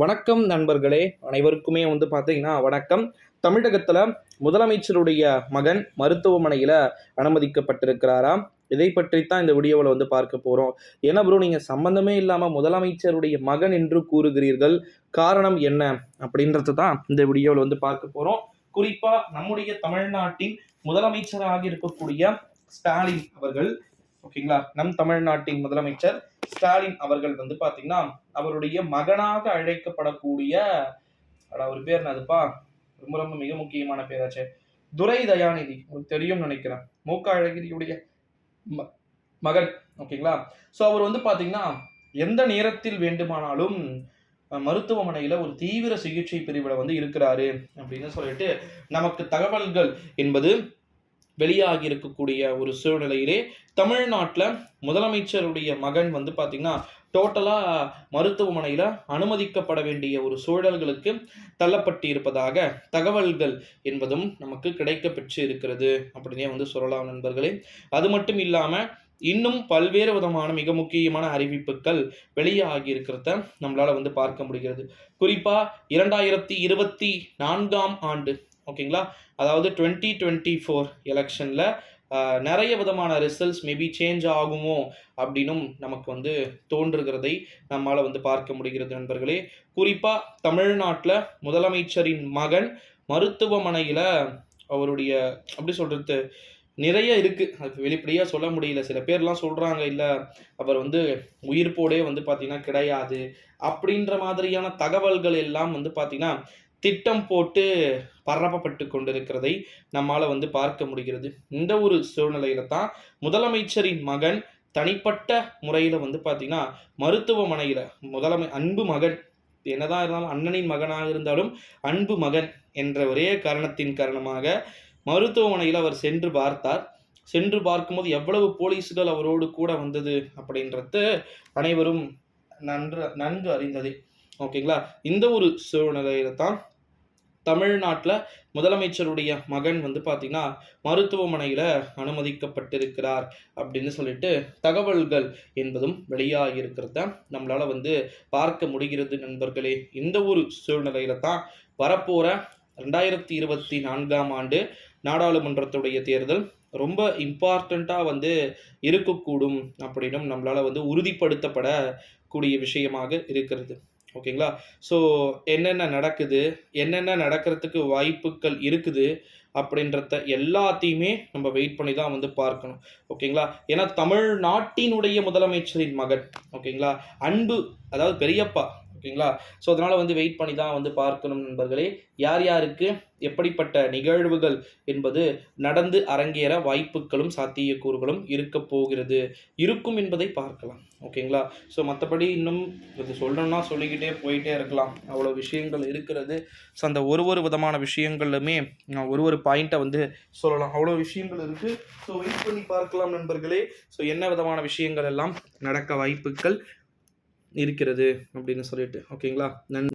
வணக்கம் நண்பர்களே. அனைவருக்குமே வந்து பார்த்தீங்கன்னா வணக்கம். தமிழகத்தில் முதலமைச்சருடைய மகன் மருத்துவமனையில் அனுமதிக்கப்பட்டிருக்கிறாராம். இதை பற்றி தான் இந்த வீடியோவில் வந்து பார்க்க போகிறோம் ஏன்னா ப்ரோ நீங்கள் சம்பந்தமே இல்லாமல் முதலமைச்சருடைய மகன் என்று கூறுகிறீர்கள். காரணம் என்ன அப்படின்றது தான் இந்த வீடியோவில் வந்து பார்க்க போகிறோம் குறிப்பாக நம்முடைய தமிழ்நாட்டின் முதலமைச்சராக இருக்கக்கூடிய ஸ்டாலின் அவர்கள் ஓகேங்களா? நம் தமிழ்நாட்டின் முதலமைச்சர் ஸ்டாலின் அவர்கள் வந்து பார்த்தீங்கன்னா அவருடைய மகனாக அழைக்கப்படக்கூடிய ஒரு அவர் பேர் என்னதுப்பா ரொம்ப ரொம்ப மிக முக்கியமான பேராச்சு. துரை தயாநிதி உங்களுக்கு தெரியும்னு நினைக்கிறேன். மூக்க அழகிரியுடைய ம- மகன் ஓகேங்களா? ஸோ அவர் வந்து பார்த்தீங்கன்னா எந்த நேரத்தில் வேண்டுமானாலும் மருத்துவமனையில் மருத்துவமனையில ஒரு தீவிர சிகிச்சை பிரிவில் வந்து இருக்கிறாரு அப்படின்னு சொல்லிட்டு நமக்கு தகவல்கள் என்பது வெளியாகி இருக்கக்கூடிய ஒரு சூழ்நிலையிலே தமிழ்நாட்டில் முதலமைச்சருடைய மகன் வந்து பார்த்திங்கன்னா டோட்டலாக மருத்துவமனையில் அனுமதிக்கப்பட வேண்டிய ஒரு சூழல்களுக்கு தள்ளப்பட்டு இருப்பதாக தகவல்கள் என்பதும் நமக்கு கிடைக்க பெற்று இருக்கிறது அப்படின்னே வந்து சொல்லலாம் நண்பர்களே. அது மட்டும் இல்லாமல் இன்னும் பல்வேறு விதமான மிக முக்கியமான அறிவிப்புகள் வெளியாகி இருக்கிறத நம்மளால் வந்து பார்க்க முடிகிறது. குறிப்பாக இரண்டாயிரத்தி இருபத்தி நான்காம் ஆண்டு ஓகேங்களா? அதாவது டுவெண்ட்டி டுவெண்ட்டி ஃபோர் எலெக்ஷனில் நிறைய விதமான ரிசல்ட்ஸ் மேபி சேஞ்ச் ஆகுமோ அப்படின்னும் நமக்கு வந்து தோன்றுகிறதை நம்மால் வந்து பார்க்க முடிகிறது நண்பர்களே. குறிப்பாக தமிழ்நாட்டில் முதலமைச்சரின் மகன் மருத்துவமனையில் அவருடைய அப்படி சொல்கிறது நிறைய இருக்குது அதுக்கு வெளிப்படையாக சொல்ல முடியல. சில பேர்லாம் சொல்கிறாங்க இல்லை அவர் வந்து உயிர்ப்போடே வந்து பார்த்திங்கன்னா கிடையாது. அப்படின்ற மாதிரியான தகவல்கள் எல்லாம் வந்து பார்த்திங்கன்னா திட்டம் போட்டு பரப்பப்பட்டு கொண்டிருக்கிறதை நம்மால் வந்து பார்க்க முடிகிறது. இந்த ஒரு சூழ்நிலையில தான் முதலமைச்சரின் மகன் தனிப்பட்ட முறையில் வந்து பார்த்தீங்கன்னா மருத்துவமனையில் முதலமை அன்பு மகன் என்னதான் இருந்தாலும் அண்ணனின் மகனாக இருந்தாலும் அன்பு மகன் என்ற ஒரே காரணத்தின் காரணமாக மருத்துவமனையில் அவர் சென்று பார்த்தார். சென்று பார்க்கும்போது எவ்வளவு போலீஸ்கள் அவரோடு கூட வந்தது அப்படின்றது அனைவரும் நன்று நன்கு அறிந்ததே. ஓகேங்களா? இந்த ஒரு சூழ்நிலையில தான் தமிழ்நாட்டில் முதலமைச்சருடைய மகன் வந்து பார்த்திங்கன்னா மருத்துவமனையில் அனுமதிக்கப்பட்டிருக்கிறார் அப்படின்னு சொல்லிட்டு தகவல்கள் என்பதும் வெளியாக இருக்கிறத நம்மளால் வந்து பார்க்க முடிகிறது நண்பர்களே. இந்த ஒரு சூழ்நிலையில தான் வரப்போகிற ரெண்டாயிரத்தி இருபத்தி நான்காம் ஆண்டு நாடாளுமன்றத்துடைய தேர்தல் ரொம்ப இம்பார்ட்டண்ட்டாக வந்து இருக்கக்கூடும் அப்படின்னும் நம்மளால் வந்து உறுதிப்படுத்தப்படக்கூடிய விஷயமாக இருக்கிறது. ஓகேங்களா? ஸோ என்னென்ன நடக்குது? என்னென்ன நடக்கிறதுக்கு வாய்ப்புகள் இருக்குது? அப்படின்றத எல்லாத்தையுமே நம்ம வெயிட் பண்ணி தான் வந்து பார்க்கணும். ஓகேங்களா? ஏன்னா தமிழ்நாட்டினுடைய முதலமைச்சரின் மகன் ஓகேங்களா? அன்பு அதாவது பெரியப்பா ஓகேங்களா? ஸோ அதனால் வந்து வெயிட் பண்ணி தான் வந்து பார்க்கணும் நண்பர்களே. யார் யாருக்கு எப்படிப்பட்ட நிகழ்வுகள் என்பது நடந்து அரங்கேற வாய்ப்புகளும் சாத்தியக்கூறுகளும் இருக்க போகிறது இருக்கும் என்பதை பார்க்கலாம். ஓகேங்களா? ஸோ மற்றபடி இன்னும் இது சொல்லணும்னா சொல்லிக்கிட்டே போயிட்டே இருக்கலாம். அவ்வளோ விஷயங்கள் இருக்கிறது. ஸோ அந்த ஒரு ஒரு விதமான விஷயங்கள்லுமே நான் ஒரு ஒரு பாயிண்ட்டை வந்து சொல்லலாம். அவ்வளோ விஷயங்கள் இருக்குது ஸோ வெயிட் பண்ணி பார்க்கலாம் நண்பர்களே. ஸோ என்ன விதமான விஷயங்கள் எல்லாம் நடக்க வாய்ப்புகள் இருக்கிறது அப்படின்னு சொல்லிட்டு ஓகேங்களா? நன்றி.